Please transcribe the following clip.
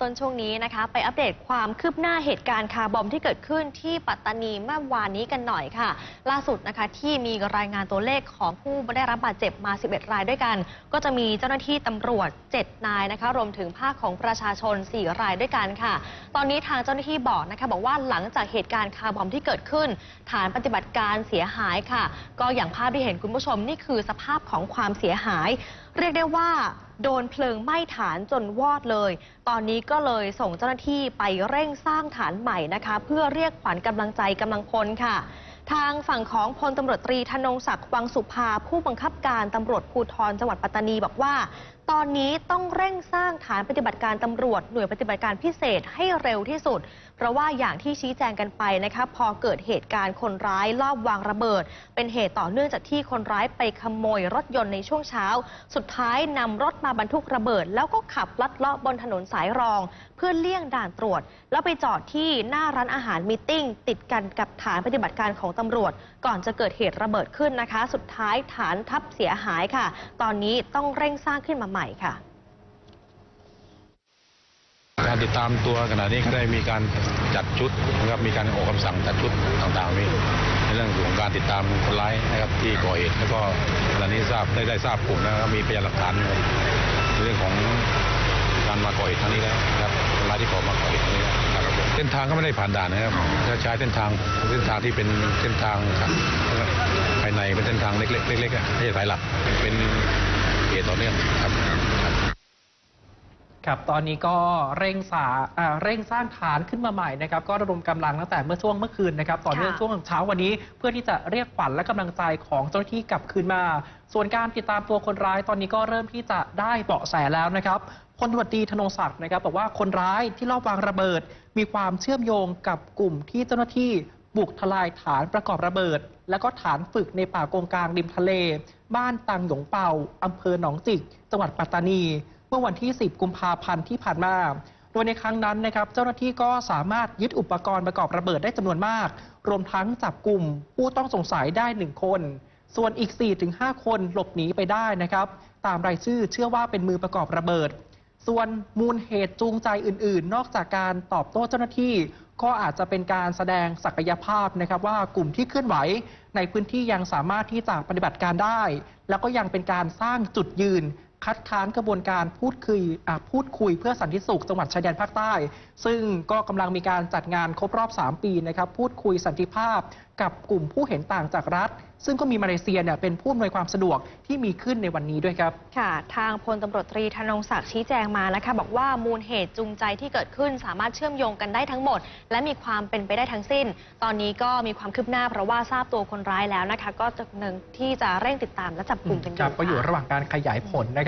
ต้นช่วงนี้นะคะไปอัปเดตความคืบหน้าเหตุการณ์คาร์บอมที่เกิดขึ้นที่ปัตตานีเมื่อวานนี้กันหน่อยค่ะ ล่าสุดนะคะที่มีรายงานตัวเลขของผู้ได้รับบาดเจ็บมา 11 รายด้วยกัน ก็จะมีเจ้าหน้าที่ตำรวจ 7 นายนะคะรวมถึงภาคของประชาชน 4 รายด้วยกันค่ะ ตอนนี้ทางเจ้าหน้าที่บอกนะคะบอกว่าหลังจากเหตุการณ์คาร์บอมที่เกิดขึ้น ฐานปฏิบัติการเสียหายค่ะ ก็อย่างภาพที่เห็นคุณผู้ชมนี่คือสภาพของความเสียหาย เรียกได้ว่าโดนเพลิงไหม้ฐานจนวอดเลย ตอนนี้ก็เลยส่งเจ้าหน้าที่ไปเร่งสร้างฐานใหม่นะคะ เพื่อเรียกขวัญกำลังใจกำลังพลค่ะ ทางฝั่งของพลตำรวจตรีธนงศักดิ์วังสุภาผู้บังคับการตำรวจภูธรจังหวัดปัตตานีบอกว่า ตอนนี้ต้องเร่งสร้างฐานปฏิบัติการตำรวจหน่วยปฏิบัติการพิเศษให้เร็วที่สุด เพราะว่าอย่างที่ชี้แจงกันไปนะคะพอเกิดเหตุการณ์คนร้ายลอบวางระเบิด เป็นเหตุต่อเนื่องจากที่คนร้ายไปขโมยรถยนต์ในช่วงเช้า สุดท้ายนำรถมาบรรทุกระเบิด แล้วก็ขับลัดเลาะบนถนนสายรอง เพื่อเลี่ยงด่านตรวจ แล้วไปจอดที่หน้าร้านอาหารมีตติ้งติดกันกับฐานปฏิบัติการของตำรวจ ก่อนจะเกิดเหตุระเบิดขึ้นนะคะ สุดท้ายฐานทับเสียหายค่ะ ตอนนี้ต้องเร่งสร้างขึ้นมาม่ค่ะการติดตามตัวขณะนี้ก็ได้มีการจัดชุดนะครับมีการออกคำสั่งจัดชุดต่างๆนี่ในเรื่องของการติดตามคนร้ายนะครับที่ก่อเหตุแล้วก็ขณะนี้ทราบได้ได้ทราบกลุ่มนะครับมีพยานหลักฐานในเรื่องของการมาก่อเหตุครั้งนี้แล้วนะครับคนร้ายที่ก่อมาก่อเหตุครั้งนี้ครับเส้นทางก็ไม่ได้ผ่านด่านนะครับจะใช้เส้นทางเส้นทางที่เป็นเส้นทางภายในเป็นเส้นทางเล็กๆเล็กๆอะไม่ใช่สายหลักเป็น เหตุต่อเนื่องครับครับครับตอนนี้ก็เร่งสาอ่าเร่งสร้างฐานขึ้นมาใหม่นะครับ ก็ระดมกำลังตั้งแต่เมื่อช่วงเมื่อคืนนะครับต่อเนื่องค่ะช่วงเช้าวันนี้ เพื่อที่จะเรียกขวัญและกำลังใจของเจ้าหน้าที่กลับคืนมา ส่วนการติดตามตัวคนร้ายตอนนี้ก็เริ่มที่จะได้เบาะแสแล้วนะครับพลตำรวจตรีธนงศักดิ์นะครับบอกว่าคนร้ายที่ลอบวางระเบิด มีความเชื่อมโยงกับกลุ่มที่เจ้าหน้าที่ บุกทลายฐานประกอบระเบิด แล้วก็ฐานฝึกในป่ากงกลางริมทะเล บ้านตังหยงเป่าอำเภอหนองจิก จังหวัดปัตตานี เมื่อวันที่ 10 กุมภาพันธ์ที่ผ่านมาโดยในครั้งนั้นนะครับ เจ้าหน้าที่ก็สามารถยึดอุปกรณ์ประกอบระเบิดได้จำนวนมาก รวมทั้งจับกลุ่มผู้ต้องสงสัยได้ 1 คน ส่วนอีก 4-5 คนหลบหนีไปได้นะครับ ตามรายชื่อเชื่อว่าเป็นมือประกอบระเบิด ส่วนมูลเหตุจูงใจอื่น ๆ นอกจากการตอบโต้เจ้าหน้าที่ ก็อาจจะเป็นการแสดงศักยภาพนะครับว่ากลุ่มที่เคลื่อนไหวในพื้นที่ยังสามารถที่จะปฏิบัติการได้ แล้วก็ยังเป็นการสร้างจุดยืน คัดค้านกระบวนการพูดคุยอะพูดคุยเพื่อสันติสุขจังหวัดชายแดนภาคใต้ ซึ่งก็กำลังมีการจัดงานครบรอบ 3 ปีนะครับพูดคุยสันติภาพกับกลุ่มผู้เห็นต่างจากรัฐ ซึ่งก็มีมาเลเซียเนี่ยเป็นผู้อำนวยความสะดวกที่มีขึ้นในวันนี้ด้วยครับ ค่ะ ทางพลตำรวจตรีธนงศักดิ์ชี้แจงมานะคะบอกว่ามูลเหตุจูงใจที่เกิดขึ้นสามารถเชื่อมโยงกันได้ทั้งหมด และมีความเป็นไปได้ทั้งสิ้น ตอนนี้ก็มีความคืบหน้าเพราะว่าทราบตัวคนร้ายแล้วนะคะ ก็จะหนึ่งที่จะเร่งติดตามและจับกลุ่มกันอครัยู่บก็อยู่ค่ะระหว่างการขยายผลนะครับ